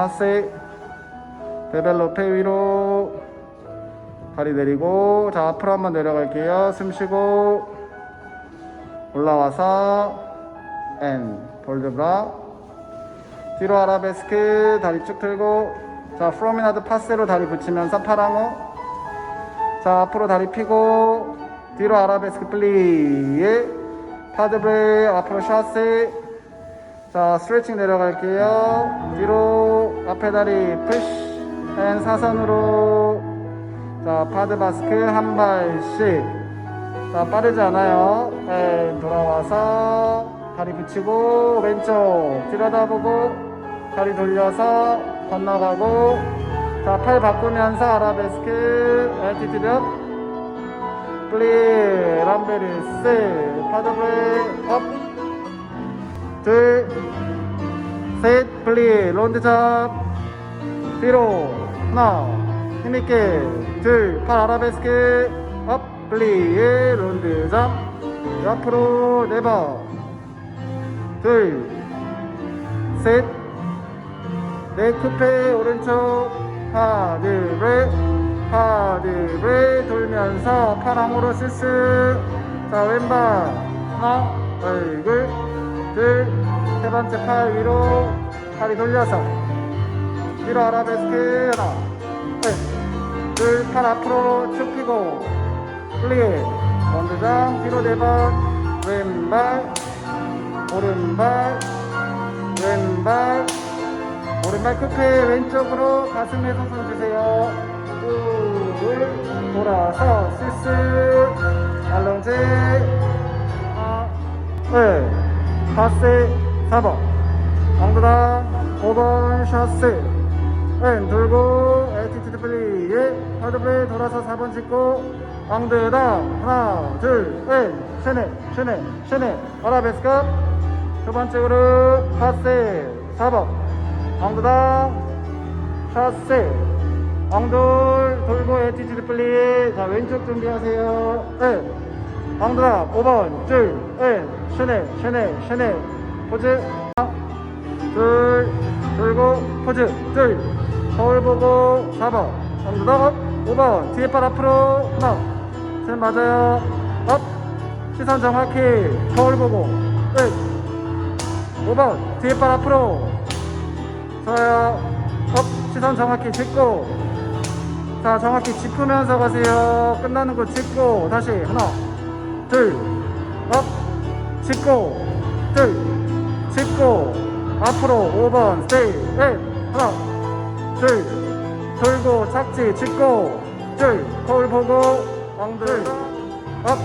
파세 데벨로페 위로 다리 내리고 자 앞으로 한번 내려갈게요. 숨 쉬고 올라와서 앤 볼드브라. 뒤로 아라베스크. 다리 쭉 들고. 자 프로미나드 파세로 다리 붙이면서 파랑어 자 앞으로 다리 펴고 뒤로 아라베스크 플리 파드브레 앞으로 샤세 자 스트레칭 내려갈게요. 뒤로 앞에 다리 푸시 앤 사선으로. 자 파드 바스크 한 발씩. 자 빠르지 않아요. 앤 돌아와서 다리 붙이고 왼쪽 들여다보고 다리 돌려서 건너가고. 자 팔 바꾸면서 아라베스크 에티티드. 업 플리 람베리스 파드 브레 업. 둘, 셋, 플리, 론드 잡, 뒤로, 하나, 힘있게, 둘, 팔 아라베스크, 업, 플리, 론드 잡, 옆으로 네 번, 둘, 셋, 넷, 쿠페, 오른쪽, 하나, 둘, 셋, 하나, 둘, 셋, 돌면서 파랑으로 실수, 자, 왼발, 하나, 얼굴, 둘, 세 번째 팔 위로 다리 돌려서 위로 아라베스크 하나, 셋, 둘, 팔 앞으로 쭉 펴고 플리에 원두장 뒤로 네 번, 왼발, 오른발, 왼발, 오른발 끝에 왼쪽으로 가슴에서 손 주세요. 꾹 돌아서 실수 알론제 하나, 네. 파세 4번. 엉드랑 5번 샤스. 앤 돌고 에티튜드 플리 에 하드 플레이 돌아서 4번 찍고 엉드랑 하나 둘앤 쉐네 쉐네 쉐네. 아라베스카. 두 번째 그룹 파세 4번. 엉드랑 샤스. 엉돌 돌고 에티튜드 플리 자 왼쪽 준비하세요. 네. 엉드라 5번. 둘, 앤, 쉐네, 쉐네, 쉐네. 포즈. 하나, 둘, 돌고 포즈 둘. 거울 보고 4번. 엉드라 업. 5번. 뒤에 팔 앞으로. 하나. 셋 맞아요. 업. 시선 정확히. 거울 보고. 1 5번. 뒤에 팔 앞으로. 좋아요. 업. 시선 정확히 짚고. 자 정확히 짚으면서 가세요. 끝나는 거 짚고. 다시 하나 둘, 업, 짚고, 둘, 짚고, 앞으로 5번, 스테이, 넷, 하나, 둘, 돌고, 착지, 짚고, 둘, 거울 보고, 엉들, 업,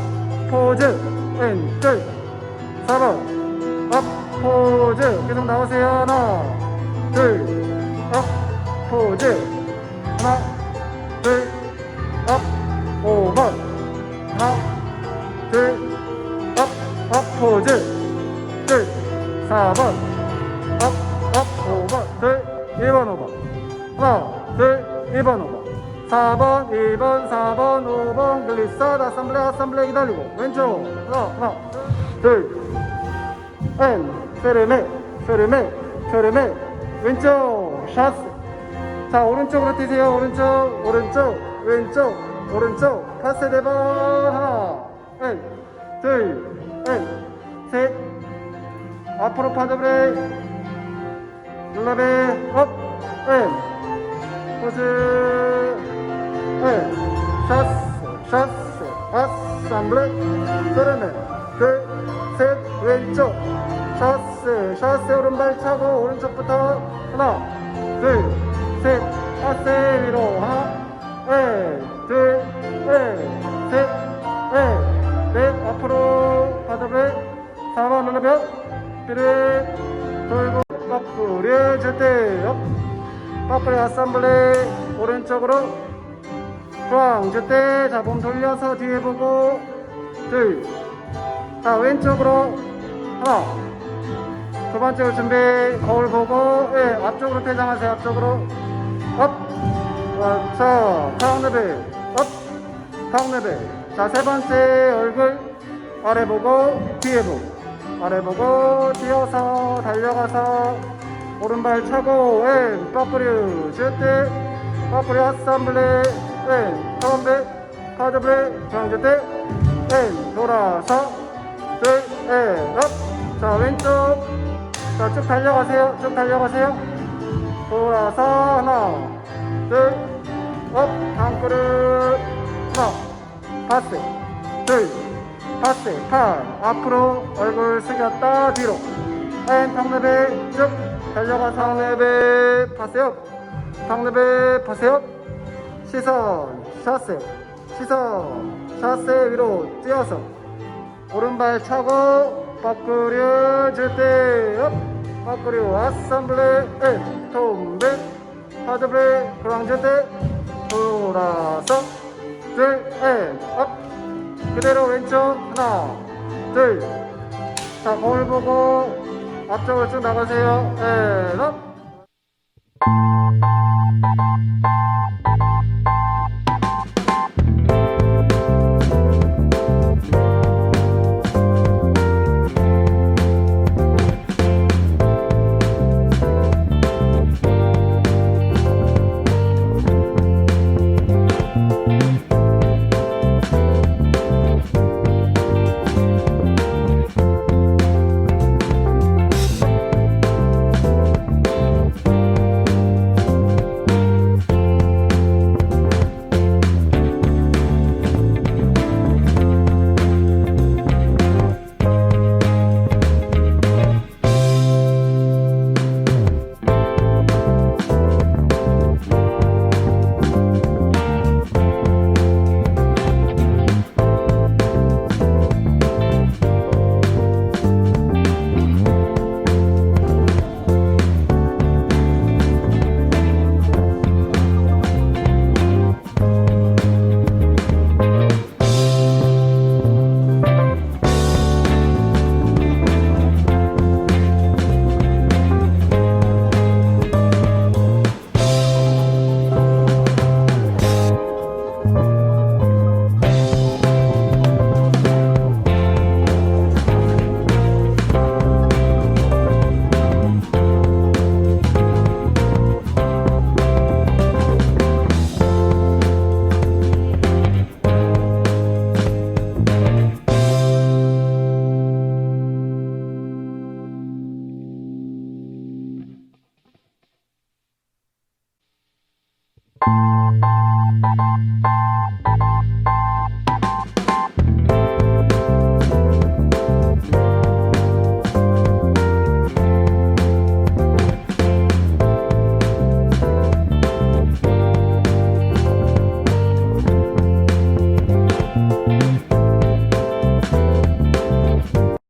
포즈, 왼, 둘, 4번, 업, 포즈, 계속 나오세요. 하나, 둘, 업, 포즈, 하나, 둘, 4번, 2번, 4번, 5번, 글리서, 아sam블레, 아sam블레 기다리고, 왼쪽, 하나, 하나, 둘, 엔, 페르메, 페르메, 페르메, 왼쪽, 샤스, 자, 오른쪽으로 뛰세요, 오른쪽, 오른쪽, 왼쪽, 오른쪽, 파스 네번. 하나, 엔, 둘, 엔, 셋, 앞으로 파드브레, 눌러베, 업, 엔, 포즈, 엔, 샤스, 샤스, 아sam블레, 그러면, 둘, 셋, 왼쪽, 샤스, 샤스 오른발 차고, 오른쪽부터, 하나, 둘, 셋, 샤스 위로, 하나, 엔, 둘, 엔, 셋, 엔, 넷, 앞으로, 바닥을, 4번 눌러면, 삐르, 돌고, 거꾸로, 제때, 업, 거꾸로, 아sam블레, 오른쪽으로, 중앙, 제때, 자, 몸 돌려서 뒤에 보고, 둘, 자, 왼쪽으로, 하나, 두 번째로 준비, 거울 보고, 예, 앞쪽으로 퇴장하세요, 앞쪽으로, 업, 자, 다음 레벨, 업, 다음 레벨. 자, 세 번째 얼굴, 아래 보고, 뒤에 보고, 아래 보고, 뛰어서, 달려가서, 오른발 차고 왼 빠꾸류 슈트 빠꾸류 아sam블레 왼 카운베 카드브레 중앙주트 왼 돌아서 둘앤업자 왼쪽. 자쭉 달려가세요. 쭉 달려가세요. 돌아서 하나 둘업. 한그릇 하나 파스 둘 파스 팔 앞으로 얼굴 숙였다. 뒤로. 앤 탕레베 쭉 달려가 탕레베 파세요. 탕레베 파세요 시선 샷세 시선 샷세 위로 뛰어서 오른발 차고 빠꾸류 줄때 업! 빠꾸류 아sam블레 앤 톰베 하드브레 그랑 줄때 돌아서 둘앤업! 그대로 왼쪽 하나 둘자 거울 보고 앞쪽으로 쭉 나가세요. 앤업